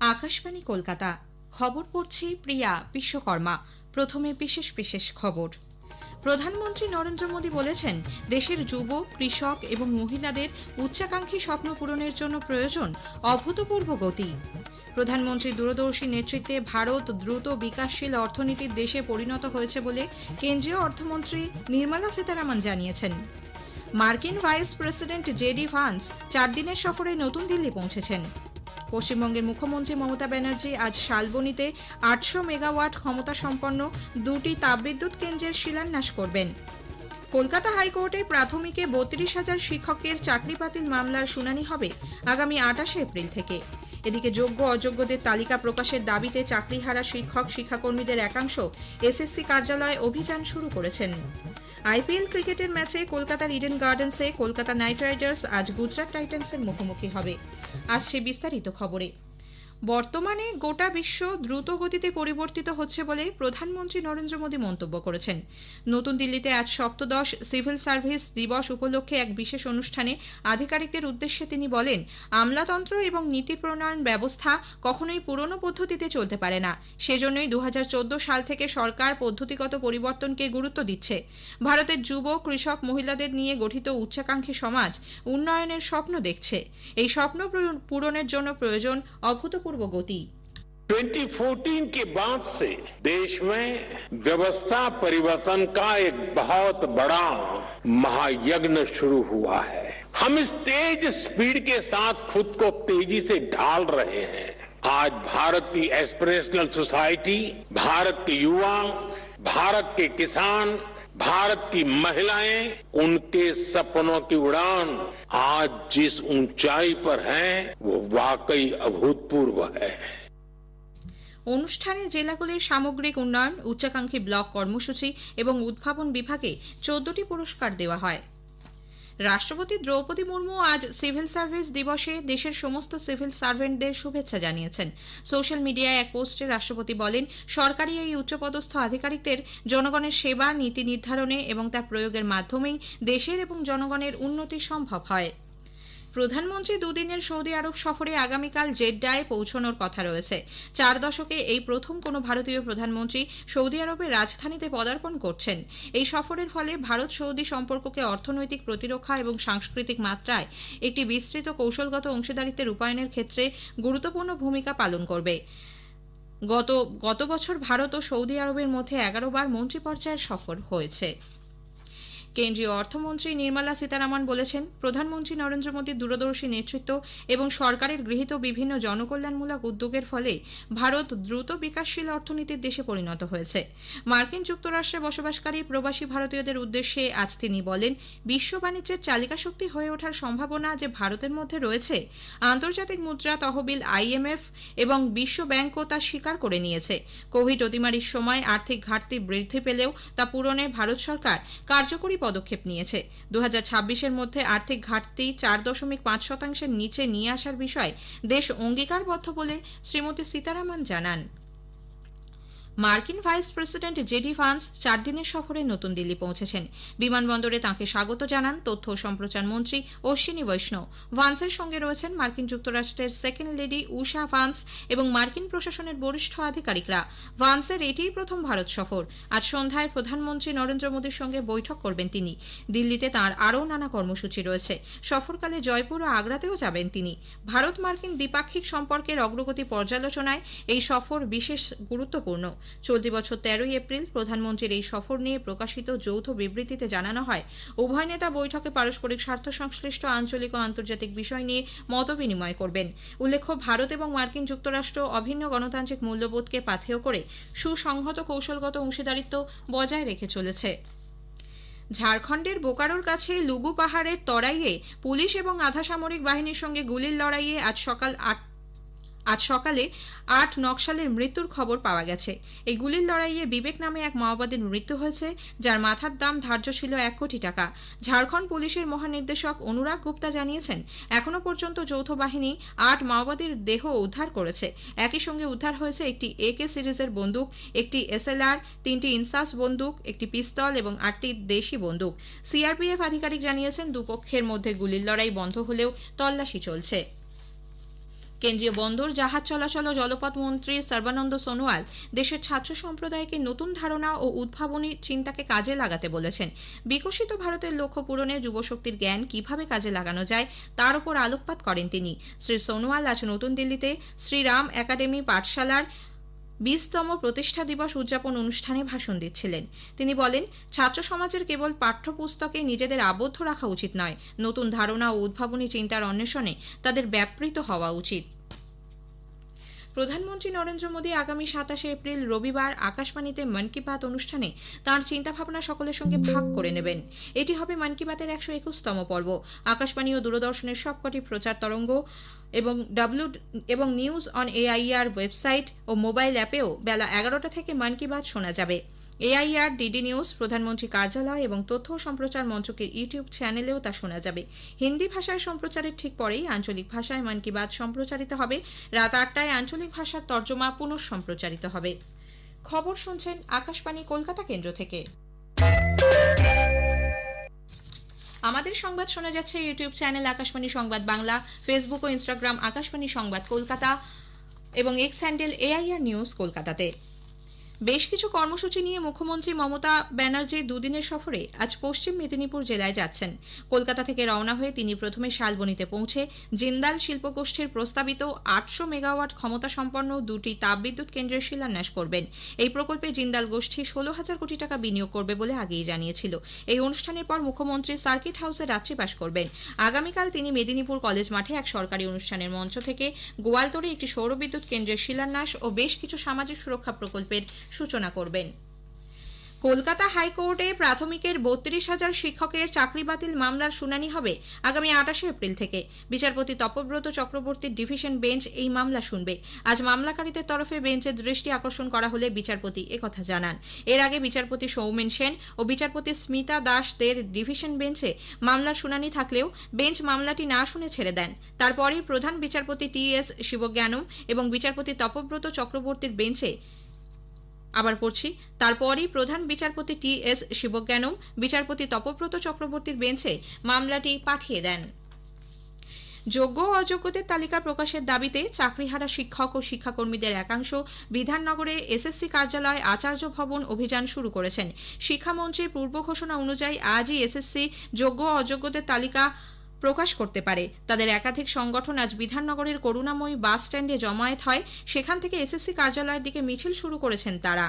আকাশবাণী কলকাতা। খবর পড়ছি প্রিয়া বিশ্বকর্মা। প্রথমে বিশেষ বিশেষ খবর। প্রধানমন্ত্রী নরেন্দ্র মোদী বলেছেন, দেশের যুব, কৃষক এবং মহিলাদের উচ্চাকাঙ্ক্ষী স্বপ্ন পূরণের জন্য প্রয়োজন অভূতপূর্ব গতি। প্রধানমন্ত্রী দূরদর্শী নেতৃত্বে ভারত দ্রুত বিকাশশীল অর্থনীতির দেশে পরিণত হয়েছে বলে কেন্দ্রীয় অর্থমন্ত্রী নির্মলা সীতারামন জানিয়েছেন। মার্কিন ভাইস প্রেসিডেন্ট জেডি ভান্স চার দিনের সফরে নতুন দিল্লি পৌঁছেছেন। পশ্চিমবঙ্গের মুখ্যমন্ত্রী মমতা ব্যানার্জি আজ শালবনীতে আটশো মেগাওয়াট ক্ষমতা সম্পন্ন দুটি তাপবিদ্যুৎ কেন্দ্রের শিলান্যাস করবেন। কলকাতা হাইকোর্টে প্রাথমিকে বত্রিশ হাজার শিক্ষকের চাকরি বাতিল মামলার শুনানি হবে আগামী আটাশে এপ্রিল থেকে। এদিকে যোগ্য অযোগ্যদের তালিকা প্রকাশের দাবিতে চাকরিহারা শিক্ষক শিক্ষাকর্মীদের একাংশ এসএসসি কার্যালয়ে অভিযান শুরু করেছেন। আইপিএল ক্রিকেটের ম্যাচে কলকাতার ইডেন গার্ডেন্সে কলকাতা নাইট রাইডার্স আজ গুজরাট টাইটান্সের মুখোমুখি হবে। আসছে বিস্তারিত খবরে। বর্তমানে গোটা বিশ্ব দ্রুত গতিতে পরিবর্তিত হচ্ছে বলে প্রধানমন্ত্রী নরেন্দ্র মোদী মন্তব্য করেছেন। নতুন দিল্লিতে আজ সপ্তদশ সিভিল সার্ভিস দিবস উপলক্ষে এক বিশেষ অনুষ্ঠানে আধিকারিকদের উদ্দেশ্যে তিনি বলেন, আমলাতন্ত্র এবং নীতি প্রণয়ন ব্যবস্থা কখনোই পুরনো পদ্ধতিতে চলতে পারে না। সেজন্যই দু হাজার চোদ্দ সাল থেকে সরকার পদ্ধতিগত পরিবর্তনকে গুরুত্ব দিচ্ছে। ভারতের যুব, কৃষক, মহিলাদের নিয়ে গঠিত উচ্চাকাঙ্ক্ষী সমাজ উন্নয়নের স্বপ্ন দেখছে। এই স্বপ্ন পূরণের জন্য প্রয়োজন অভূতপূর্ব গতি 2014 के बाद से देश में व्यवस्था परिवर्तन का एक बहुत बड़ा महायज्ञ शुरू हुआ है। हम इस तेज स्पीड के साथ खुद को तेज़ी से ढाल रहे हैं। आज भारत की एस्पिरेशनल सोसाइटी भारत के युवा, भारत के किसान भारत की महिलाएं उनके सपनों की उड़ान आज जिस ऊंचाई पर है वो वाकई अभूतपूर्व है অনুষ্ঠানে জেলাগুলির সামগ্রিক উন্নয়ন উচ্চাকাঙ্ক্ষী ব্লক কর্মসূচি এবং উদ্ভাবন বিভাগে চোদ্দটি পুরস্কার দেওয়া হয় রাষ্ট্রপতি দ্রৌপদী মুর্মু আজ সিভিল সার্ভিস দিবসে দেশের সমস্ত সিভিল সার্ভেন্টদের শুভেচ্ছা জানিয়েছেন। সোশ্যাল মিডিয়ায় এক পোস্টে রাষ্ট্রপতি বলেন, সরকারি এই উচ্চপদস্থ আধিকারিকদের জনগণের সেবা, নীতি নির্ধারণে এবং তা প্রয়োগের মাধ্যমেই দেশের এবং জনগণের উন্নতি সম্ভব হয়। প্রধানমন্ত্রী দুদিনের সৌদি আরব সফরে আগামীকাল জেড্ডায় পৌঁছানোর কথা রয়েছে। চার দশকে এই প্রথম কোনো ভারতীয় প্রধানমন্ত্রী সৌদি আরবের রাজধানীতে পদার্পণ করছেন। এই সফরের ফলে ভারত সৌদি সম্পর্ককে অর্থনৈতিক প্রতিরক্ষা এবং সাংস্কৃতিক মাত্রায় একটি বিস্তৃত কৌশলগত অংশীদারিত্বের রূপায়ণের ক্ষেত্রে গুরুত্বপূর্ণ ভূমিকা পালন করবে। গত গত বছর ভারত ও সৌদি আরবের মধ্যে এগারো বার মন্ত্রী পর্যায়ের সফর হয়েছে। কেন্দ্রীয় অর্থমন্ত্রী নির্মলা সীতারামন বলেছেন, প্রধানমন্ত্রী নরেন্দ্র মোদীর দূরদর্শী নেতৃত্ব এবং সরকারের গৃহীত বিভিন্ন জনকল্যাণমূলক উদ্যোগের ফলে ভারত দ্রুত বিকাশশীল অর্থনীতির দেশে পরিণত হয়েছে। মার্কিন যুক্তরাষ্ট্রে বসবাসকারী প্রবাসী ভারতীয়দের উদ্দেশ্যে আজ তিনি বলেন, বিশ্ব বাণিজ্যের চালিকা শক্তি হয়ে ওঠার সম্ভাবনা যে ভারতের মধ্যে রয়েছে, আন্তর্জাতিক মুদ্রা তহবিল আইএমএফ এবং বিশ্ব ব্যাংকও তা স্বীকার করে নিয়েছে। কোভিড অতিমারির সময় আর্থিক ঘাটতি বৃদ্ধি পেলেও তা পূরণে ভারত সরকার কার্যকরী পদক্ষেপ নিয়েছে। দু এর মধ্যে আর্থিক ঘাটতি চার দশমিক পাঁচ শতাংশের নিচে নিয়ে আসার বিষয়ে দেশ অঙ্গীকারবদ্ধ বলে শ্রীমতী সীতারামন জানান। মার্কিন ভাইস প্রেসিডেন্ট জেডি ভান্স চার দিনের সফরে নতুন দিল্লি পৌঁছেছেন। বিমানবন্দরে তাঁকে স্বাগত জানান তথ্য ও সম্প্রচার মন্ত্রী অশ্বিনী বৈষ্ণব। ভান্সের সঙ্গে রয়েছেন মার্কিন যুক্তরাষ্ট্রের সেকেন্ড লেডি উষা ভান্স এবং মার্কিন প্রশাসনের বরিষ্ঠ আধিকারিকরা। ভান্সের এটিই প্রথম ভারত সফর। আজ সন্ধ্যায় প্রধানমন্ত্রী নরেন্দ্র মোদীর সঙ্গে বৈঠক করবেন তিনি। দিল্লিতে তাঁর আরও নানা কর্মসূচি রয়েছে। সফরকালে জয়পুর ও আগ্রাতেও যাবেন তিনি। ভারত মার্কিন দ্বিপাক্ষিক সম্পর্কের অগ্রগতি পর্যালোচনায় এই সফর বিশেষ গুরুত্বপূর্ণ। চলতি বছর তেরোই এপ্রিল প্রধানমন্ত্রীর এই সফর নিয়ে প্রকাশিত যৌথ বিবৃতিতে জানানো হয়, উভয় নেতা বৈঠকে পারস্পরিক স্বার্থ সংশ্লিষ্ট আঞ্চলিক ও আন্তর্জাতিক বিষয় নিয়ে মতবিনিময় করবেন। উল্লেখ্য, ভারত এবং মার্কিন যুক্তরাষ্ট্র অভিন্ন গণতান্ত্রিক মূল্যবোধকে পাথেয় করে সুসংহত কৌশলগত অংশীদারিত্ব বজায় রেখে চলেছে। ঝাড়খণ্ডের বোকারোর কাছে লুগু পাহাড়ের তরাইয়ে পুলিশ এবং আধা সামরিক বাহিনীর সঙ্গে গুলির লড়াইয়ে আজ সকাল আট আজ সকালে আট নকশালের মৃত্যুর খবর পাওয়া গেছে। এই গুলির লড়াইয়ে বিবেক নামে এক মাওবাদীর মৃত্যু হয়েছে, যার মাথার দাম ধার্য ছিল এক কোটি টাকা। ঝাড়খণ্ড পুলিশের মহানির্দেশক অনুরাগ গুপ্তা জানিয়েছেন এখনও পর্যন্ত যৌথ বাহিনী আট মাওবাদীর দেহ উদ্ধার করেছে। একই সঙ্গে উদ্ধার হয়েছে একটি একে সিরিজের বন্দুক, একটি এসএলআর তিনটি ইনসাস বন্দুক, একটি পিস্তল এবং আটটি দেশি বন্দুক। সিআরপিএফ আধিকারিক জানিয়েছেন, দুপক্ষের মধ্যে গুলির লড়াই বন্ধ হলেও তল্লাশি চলছে। কেন্দ্রীয় বন্দর, জাহাজ চলাচল ও জলপথ মন্ত্রী সর্বানন্দ সোনোয়াল দেশের ছাত্র সম্প্রদায়কে নতুন ধারণা ও উদ্ভাবনী চিন্তাকে কাজে লাগাতে বলেছেন। বিকশিত ভারতের লক্ষ্য পূরণে যুবশক্তির জ্ঞান কীভাবে কাজে লাগানো যায়, তার উপর আলোকপাত করেন তিনি। শ্রী সোনোয়াল আজ নতুন দিল্লিতে শ্রীরাম একাডেমি পাঠশালার বিশতম প্রতিষ্ঠা দিবস উদযাপন অনুষ্ঠানে ভাষণ দিচ্ছিলেন। তিনি বলেন, ছাত্র সমাজের কেবল পাঠ্যপুস্তকে নিজেদের আবদ্ধ রাখা উচিত নয়। নতুন ধারণা ও উদ্ভাবনী চিন্তার অন্বেষণে তাদের ব্যাপৃত হওয়া উচিত। প্রধানমন্ত্রী নরেন্দ্র মোদী আগামী সাতাশে এপ্রিল রবিবার আকাশবাণীতে মন কি বাত অনুষ্ঠানে তাঁর চিন্তাভাবনা সকলের সঙ্গে ভাগ করে নেবেন। এটি হবে মন কি বাতের একশো একুশতম পর্ব। আকাশবাণী ও দূরদর্শনের সবকটি প্রচার তরঙ্গ এবং ডাব্লিউ এবং নিউজ অন এআইআর ওয়েবসাইট ও মোবাইল অ্যাপেও বেলা এগারোটা থেকে মন কি বাত শোনা যাবে। এআইআর, ডিডি নিউজ, প্রধানমন্ত্রী কার্যালয় এবং তথ্য সম্প্রচার মন্ত্রকের ইউটিউব চ্যানেলেও তা শোনা যাবে। হিন্দি ভাষায় সম্প্রচারের ঠিক পরেই আঞ্চলিক ভাষায় মন কি বাত সম্প্রচারিত হবে। রাত আটটায় আঞ্চলিক ভাষার তর্জমা পুনঃ সম্প্রচারিত হবে। খবর শুনছেন আকাশবাণী কলকাতা কেন্দ্র থেকে। আমাদের সংবাদ শোনা যাচ্ছে ইউটিউব চ্যানেল আকাশবাণী সংবাদ বাংলা, ফেসবুক ও ইনস্টাগ্রাম আকাশবাণী সংবাদ কলকাতা এবং এক্স হ্যান্ডেল এআইআর নিউজ কলকাতাতে। বেশ কিছু কর্মসূচি নিয়ে মুখ্যমন্ত্রী মমতা ব্যানার্জি দুদিনের সফরে আজ পশ্চিম মেদিনীপুর জেলায় যাচ্ছেন। কলকাতা থেকে রওনা হয়ে তিনি প্রথমে শালবনীতে পৌঁছে জিন্দাল শিল্পগোষ্ঠীর প্রস্তাবিত আটশো মেগাওয়াট ক্ষমতা সম্পন্ন দুটি তাপবিদ্যুৎ কেন্দ্রের শিলান্যাস করবেন। এই প্রকল্পে জিন্দাল গোষ্ঠী ষোলো হাজার কোটি টাকা বিনিয়োগ করবে বলে আগেই জানিয়েছিল। এই অনুষ্ঠানের পর মুখ্যমন্ত্রী সার্কিট হাউসে রাত্রিবাস করবেন। আগামীকাল তিনি মেদিনীপুর কলেজ মাঠে এক সরকারি অনুষ্ঠানের মঞ্চ থেকে গোয়ালতরে একটি সৌরবিদ্যুৎ কেন্দ্রের শিলান্যাস ও বেশ কিছু সামাজিক সুরক্ষা প্রকল্পের সূচনা করবেন। কলকাতা হাইকোর্টে প্রাথমিকের বত্রিশ হাজার শিক্ষকের চাকরি বাতিল মামলার শুনানি হবে আগামী আটাশে এপ্রিল থেকে। বিচারপতি তপব্রত চক্রবর্তীর ডিভিশন বেঞ্চ এই মামলা শুনবে। আজ মামলাকারীদের তরফে বেঞ্চের দৃষ্টি আকর্ষণ করা হলে বিচারপতি একথা জানান। এর আগে বিচারপতি সৌমেন সেন ও বিচারপতি স্মিতা দাসদের ডিভিশন বেঞ্চে মামলার শুনানি থাকলেও বেঞ্চ মামলাটি না শুনে ছেড়ে দেন। তারপরেই প্রধান বিচারপতি টি এস শিবজ্ঞানম এবং বিচারপতি তপব্রত চক্রবর্তীর বেঞ্চে আবার পড়ছি, তারপরই প্রধান বিচারপতি টি এস শিবজ্ঞানম, বিচারপতি তপব্রত চক্রবর্তীর বেঞ্চে মামলাটি পাঠিয়ে দেন। যোগ্য অযোগ্যদের তালিকা প্রকাশের দাবিতে চাকরিহারা শিক্ষক ও শিক্ষাকর্মীদের একাংশ বিধাননগরে এসএসসি কার্যালয় আচার্য ভবন অভিযান শুরু করেছেন। শিক্ষামন্ত্রীর পূর্ব ঘোষণা অনুযায়ী আজই এসএসসি যোগ্য অযোগ্যদের তালিকা প্রকাশ করতে পারে। তাদের একাধিক সংগঠন আজ বিধাননগরের করুণাময়ী বাস স্ট্যান্ডে জমায়েত হয়। সেখান থেকে এসএসসি কার্যালয়ের দিকে মিছিল শুরু করেছেন তারা।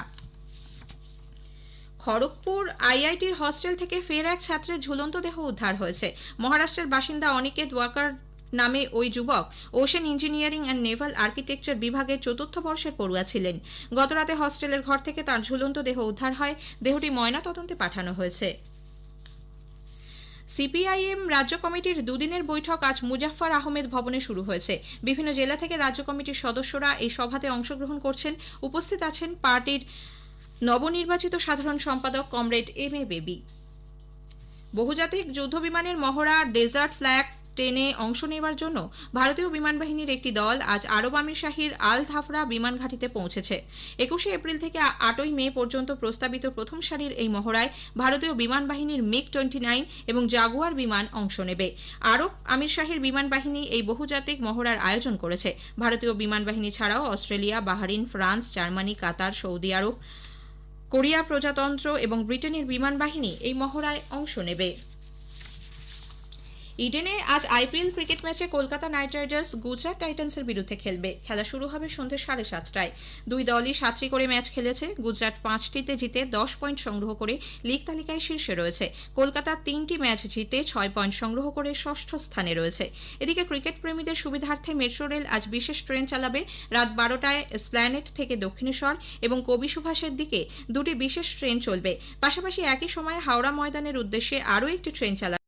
খড়গপুর আইআইটির হস্টেল থেকে ফের এক ছাত্রের ঝুলন্ত দেহ উদ্ধার হয়েছে। মহারাষ্ট্রের বাসিন্দা অনিকেত ওয়াকার নামে ওই যুবক, ocean engineering and naval architecture বিভাগের চতুর্থ বর্ষের পড়ুয়া ছিলেন। গতরাতে হস্টেলের ঘর থেকে তার ঝুলন্ত দেহ উদ্ধার হয়। দেহটি ময়নাতদন্তে পাঠানো হয়েছে। সিপিআইএম রাজ্য কমিটির দুদিনের বৈঠক আজ মুজাফফর আহমেদ ভবনে শুরু হয়েছে। বিভিন্ন জেলা থেকে রাজ্য কমিটির সদস্যরা এই সভাতে অংশগ্রহণ করছেন। উপস্থিত আছেন পার্টির নবনির্বাচিত সাধারণ সম্পাদক কমরেড এম এ বেবি। বহুজাতিক যুদ্ধ বিমানের মহড়া, ডেজার্ট ফ্ল্যাগ টেনে অংশ নেওয়ার জন্য ভারতীয় বিমান বাহিনীর একটি দল আজ আরব আমির শাহীর আল ধাফরা বিমান ঘাঁটিতে পৌঁছেছে। একুশে এপ্রিল থেকে আটই মে পর্যন্ত প্রস্তাবিত প্রথম সারির এই মহড়ায় ভারতীয় বিমান বাহিনীর মিগ টোয়েন্টি নাইন এবং জাগুয়ার বিমান অংশ নেবে। আরব আমির শাহীর বিমান বাহিনী এই বহুজাতিক মহড়ার আয়োজন করেছে। ভারতীয় বিমান বাহিনী ছাড়াও Australia, Bahrain, France, Germany, Qatar, Saudi Arabia, Korea প্রজাতন্ত্র এবং ব্রিটেনের বিমান বাহিনী এই মহড়ায় অংশ নেবে। ইডেনে আজ আইপিএল ক্রিকেট ম্যাচে কলকাতা নাইট রাইডার্স গুজরাট টাইটান্সের বিরুদ্ধে খেলবে। খেলা শুরু হবে সন্ধ্যে সাড়ে সাতটায়। দুই দলই সাতটি করে ম্যাচ খেলেছে। গুজরাট পাঁচটিতে জিতে দশ পয়েন্ট সংগ্রহ করে লিগ তালিকায় শীর্ষে রয়েছে। কলকাতা তিনটি ম্যাচ জিতে ছয় পয়েন্ট সংগ্রহ করে ষষ্ঠ স্থানে রয়েছে। এদিকে ক্রিকেট প্রেমীদের সুবিধার্থে মেট্রো রেল আজ বিশেষ ট্রেন চালাবে। রাত বারোটায় স্প্ল্যানেট থেকে দক্ষিণেশ্বর এবং কবি সুভাষের দিকে দুটি বিশেষ ট্রেন চলবে। পাশাপাশি একই সময়ে হাওড়া ময়দানের উদ্দেশ্যে আরও একটি ট্রেন চালাবে